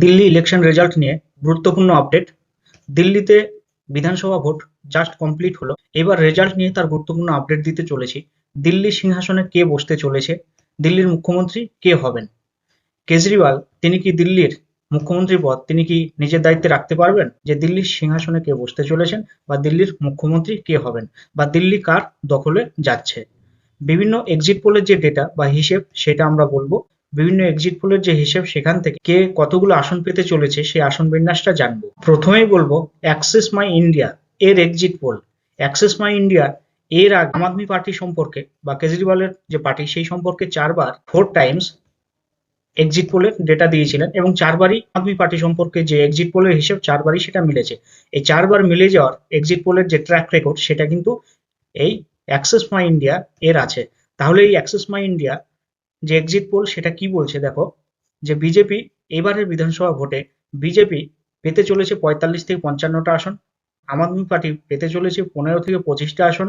Delhi election result নিয়ে গুরুত্বপূর্ণ update দিল্লিতে বিধানসভা ভোট জাস্ট কমপ্লিট হলো। এবার রেজাল্ট নিয়ে তার গুরুত্বপূর্ণ আপডেট দিতে চলেছি। দিল্লির সিংহাসনে কে বসতে চলেছে? দিল্লির মুখ্যমন্ত্রী কে হবেন? কেজরিওয়াল, তিনি কি দিল্লির মুখ্যমন্ত্রী পদ? তিনি কি নিজের দায়িত্বে রাখতে পারবেন? যে দিল্লির সিংহাসনে কে বসতে চলেছেন বা দিল্লির মুখ্যমন্ত্রী কে হবেন? বা দিল্লি কার দখলে যাচ্ছে? বিভিন্ন এক্সিট পোলের যে ডেটা বা হিসেব, সেটা আমরা বলব। বিভিন্ন এক্সিট পোলের যে হিসেব সেখান থেকে কে কতগুলো আসন পেতে চলেছে, সেই আসন বিন্যাসটা জানব। প্রথমেই বলব অ্যাক্সেস মাই ইন্ডিয়া এর exit poll Axis My India এর আগে আম আদমি পার্টি সম্পর্কে বা কেজরিওয়ালের যে পার্টি, সেই সম্পর্কে চারবার ফোর টাইমস এক্সিট পোলের ডেটা দিয়েছিলেন এবং চারবারই আদমি পার্টি সম্পর্কে যে এক্সিট পোলের হিসেব, চারবারই সেটা মিলেছে। এই চারবার মিলে যাওয়ার এক্সিট পোলের যে ট্র্যাক রেকর্ড সেটা কিন্তু এই অ্যাক্সেস মাই ইন্ডিয়া এর আছে। তাহলে এই অ্যাক্সেস মাই ইন্ডিয়া যে এক্সিট পোল সেটা কি বলছে দেখো? যে বিজেপি এবারের বিধানসভা ভোটে বিজেপি পেতে চলেছে পঁয়তাল্লিশ থেকে পঞ্চান্নটা আসন, আম আদমি পার্টি পেতে চলেছে পনেরো থেকে পঁচিশটা আসন,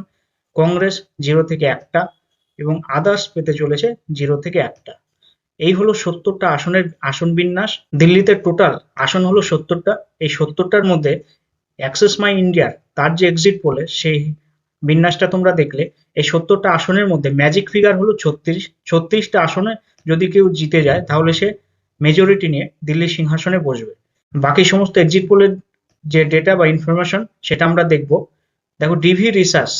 কংগ্রেস জিরো থেকে একটা এবং আদার্স পেতে চলেছে জিরো থেকে একটা। এই হলো সত্তরটা আসনের আসন বিন্যাস। দিল্লিতে টোটাল আসন হলো সত্তরটা। এই সত্তরটার মধ্যে অ্যাক্সেস মাই ইন্ডিয়ার তার যে এক্সিট পোলে সেই বিন্যাসটা তোমরা দেখলে, এই সত্তরটা আসনের মধ্যে ম্যাজিক ফিগার হলো ছত্রিশ। ছত্রিশটা আসনে যদি কেউ জিতে যায়, তাহলে সে মেজরিটি নিয়ে দিল্লির সিংহাসনে বসবে। বাকি সমস্ত এক্সিট পোলের যে ডেটা বা ইনফরমেশন সেটা আমরা দেখব। দেখো ডিভি রিসার্চ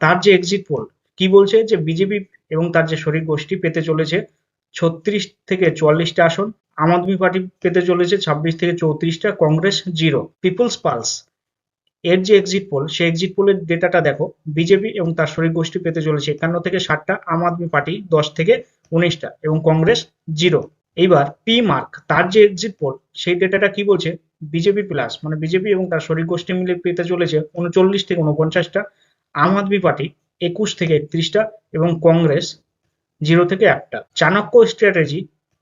তার যে এক্সিট পোল কি বলছে যে বিজেপি এবং তার যে শরিক গোষ্ঠী পেতে চলেছে ছত্রিশ থেকে চুয়াল্লিশটা আসন, আম আদমি পার্টি পেতে চলেছে ছাব্বিশ থেকে চৌত্রিশটা, কংগ্রেস জিরো। পিপলস পালস এর যে এক্সিট পোল সেই এক্সিট পোলের ডেটাটা দেখো বিজেপি এবং তার শরীর গোষ্ঠী পেতে চলেছে একান্ন থেকে ষাটটা, আম আদমি পার্টি দশ থেকে উনিশটা এবং কংগ্রেস জিরো এইবার পি মার্ক তার যে এক্সিট পোল সেই ডেটাটা কি বলছে? বিজেপি প্লাস মানে বিজেপি এবং তার শরীর গোষ্ঠী মিলে পেতে চলেছে উনচল্লিশ থেকে উনপঞ্চাশটা, আম আদমি পার্টি একুশ থেকে একত্রিশটা এবং কংগ্রেস জিরো থেকে একটা। চাণক্য স্ট্র্যাটেজি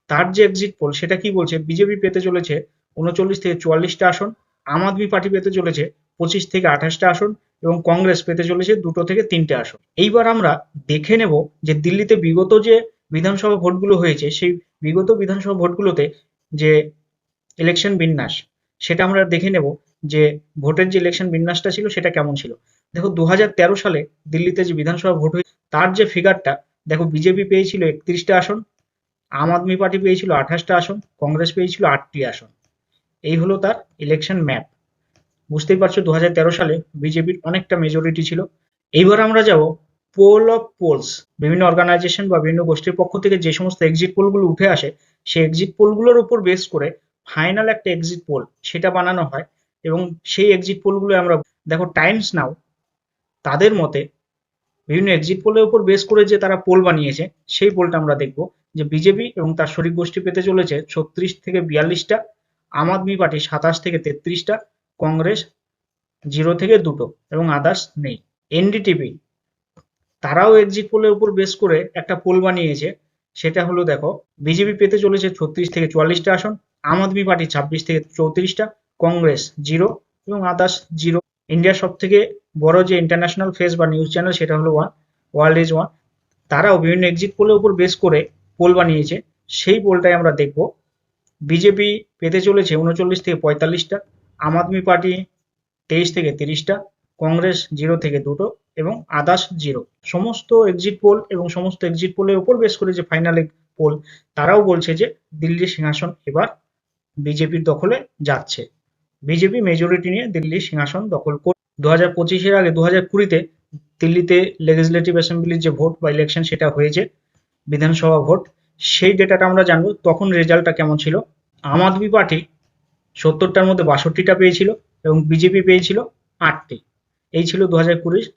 তার যে এক্সিট পোল সেটা কি বলছে? বিজেপি পেতে চলেছে উনচল্লিশ থেকে চুয়াল্লিশটা আসন, আম আদমি পার্টি পেতে চলেছে পঁচিশ থেকে আঠাশটা আসন এবং কংগ্রেস পেতে চলেছে দুটো থেকে তিনটে আসন। এইবার আমরা দেখে নেব যে দিল্লিতে বিগত যে বিধানসভা ভোটগুলো হয়েছে, সেই বিগত বিধানসভা ভোটগুলোতে যে ইলেকশন বিন্যাস, সেটা আমরা দেখে নেব যে ভোটের যে ইলেকশন বিন্যাসটা ছিল, সেটা কেমন ছিল। দেখো দু হাজার তেরো সালে দিল্লিতে যে বিধানসভা ভোট হয়েছে, তার যে ফিগারটা দেখো, বিজেপি পেয়েছিল একত্রিশটা আসন, আম আদমি পার্টি পেয়েছিল আঠাশটা আসন, কংগ্রেস পেয়েছিল আটটি আসন। এই হলো তার ইলেকশন ম্যাপ বুঝতেই পারছ দু হাজার তেরো সালে বিজেপির অনেকটা মেজরিটি ছিল। এইবার আমরা যাব পোল অফ পোলস বিভিন্ন অর্গানাইজেশন বা বিভিন্ন গোষ্ঠীর পক্ষ থেকে যে সমস্ত এক্সিট পোলগুলো উঠে আসে, সেই এক্সিট পোলগুলোর উপর বেস করে ফাইনাল একটা এক্সিট পোল সেটা বানানো হয় এবং সেই এক্সিট পোলগুলো আমরা, দেখো টাইমস নাও তাদের মতে বিভিন্ন এক্সিট পোলের উপর বেস করে যে তারা পোল বানিয়েছে, সেই পোলটা আমরা দেখব যে বিজেপি এবং তার শরিক গোষ্ঠী পেতে চলেছে ছত্রিশ থেকে বিয়াল্লিশটা, আম আদমি পার্টি সাতাশ থেকে তেত্রিশটা কংগ্রেস জিরো থেকে দুটো এবং আদার্স নেই। এনডিটিভি তারাও এক্সিট পোলের উপর বেস করে একটা পোল বানিয়েছে। সেটা হলো দেখো বিজেপি পেতে চলেছে ছত্রিশ থেকে চুয়াল্লিশটা আসন, আম আদমি পার্টি ছাব্বিশ থেকে চৌত্রিশটা, কংগ্রেস জিরো এবং আদার্স জিরো। ইন্ডিয়ার সব থেকে বড় যে ইন্টারন্যাশনাল ফেস বা নিউজ চ্যানেল সেটা হলো ওয়ান ওয়ার্ল্ড ইজ ওয়ান তারাও বিভিন্ন এক্সিট পোলের উপর বেস করে পোল বানিয়েছে। সেই পোলটাই আমরা দেখব। বিজেপি পেতে চলেছে উনচল্লিশ থেকে পঁয়তাল্লিশটা আম আদমি পার্টি তেইশ থেকে তিরিশটা, কংগ্রেস জিরো থেকে দুটো এবং আদার্স জিরো। সমস্ত এক্সিট পোল এবং সমস্ত এক্সিট পোলের উপর বেস করে যে ফাইনাল পোল তারাও বলছে যে দিল্লির সিংহাসন এবার বিজেপির দখলে যাচ্ছে। বিজেপি মেজরিটি নিয়ে দিল্লির সিংহাসন দখল করে দু হাজার পঁচিশের আগে দু হাজার কুড়িতে দিল্লিতে লেজিসলেটিভ অ্যাসেম্বলির যে ভোট বা ইলেকশন সেটা হয়েছে, বিধানসভা ভোট সেই ডেটাটা আমরা জানব, তখন রেজাল্টটা কেমন ছিল? আম আদমি পার্টি সত্তরটার মধ্যে বাষট্টিটা পেয়েছিল এবং বিজেপি পেয়েছিল আটটি। এই ছিল দু হাজার কুড়ির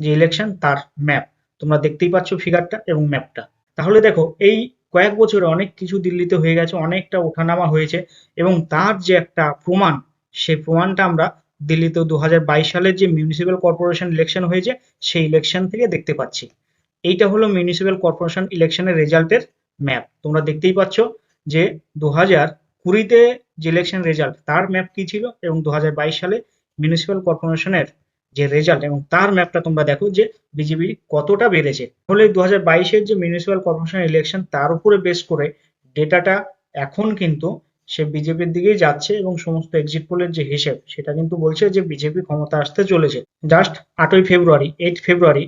যে ইলেকশন তার ম্যাপ তোমরা দেখতেই পাচ্ছ ফিগারটা এবং ম্যাপটা তাহলে দেখো, এই কয়েক বছরে অনেক কিছু দিল্লিতে হয়ে গেছে, অনেকটা ওঠানামা হয়েছে এবং তার যে একটা প্রমাণ, সেই প্রমাণটা আমরা দিল্লিতে দু হাজার বাইশ সালের যে মিউনিসিপ্যাল কর্পোরেশন ইলেকশন হয়েছে, সেই ইলেকশন থেকে দেখতে পাচ্ছি। এইটা হলো মিউনিসিপ্যাল কর্পোরেশন ইলেকশনের রেজাল্টের ম্যাপ তোমরা দেখতেই পাচ্ছ যে দু হাজার কুড়িতে যে ইলেকশন রেজাল্ট তার ম্যাপ কি ছিল? এবং দু হাজার বাইশ সালে মিউনিসিপ্যাল কর্পোরেশনের যে রেজাল্ট এবং তার ম্যাপটা তোমরা দেখো যে বিজেপি কতটা বেড়েছে। তাহলে দু হাজার বাইশের যে মিউনিসিপ্যাল কর্পোরেশন ইলেকশন তার উপরে বেস করে ডেটাটা এখন কিন্তু সে বিজেপির দিকেই যাচ্ছে এবং সমস্ত এক্সিট পোলের যে হিসেব, সেটা কিন্তু বলছে যে বিজেপি ক্ষমতা আসতে চলেছে। জাস্ট আটই ফেব্রুয়ারি এইট ফেব্রুয়ারি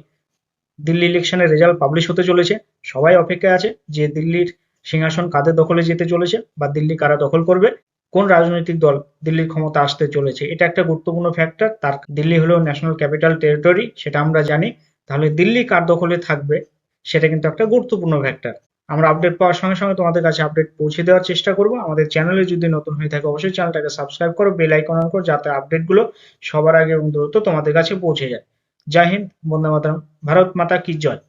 দিল্লি ইলেকশনের রেজাল্ট পাবলিশ হতে চলেছে। সবাই অপেক্ষায় আছে যে দিল্লির সিংহাসন কাদের দখলে যেতে চলেছে বা দিল্লি কারা দখল করবে? কোন রাজনৈতিক দল দিল্লির ক্ষমতা আসতে চলেছে? এটা একটা গুরুত্বপূর্ণ ফ্যাক্টর তার দিল্লি হলো ন্যাশনাল ক্যাপিটাল টেরিটরি সেটা আমরা জানি। তাহলে দিল্লি কার দখলে থাকবে? সেটা কিন্তু একটা গুরুত্বপূর্ণ ফ্যাক্টর আমরা আপডেট পাওয়ার সঙ্গে সঙ্গে তোমাদের কাছে আপডেট পৌঁছে দেওয়ার চেষ্টা করব। আমাদের চ্যানেলে যদি নতুন হয়ে থাকে অবশ্যই চ্যানেলটাকে সাবস্ক্রাইব করো বেল আইকন অন করো, যাতে আপডেটগুলো সবার আগে এবং দ্রুত তোমাদের কাছে পৌঁছে যায়। জয় হিন্দ, বন্দে মাতরম, ভারত মাতা কি জয়?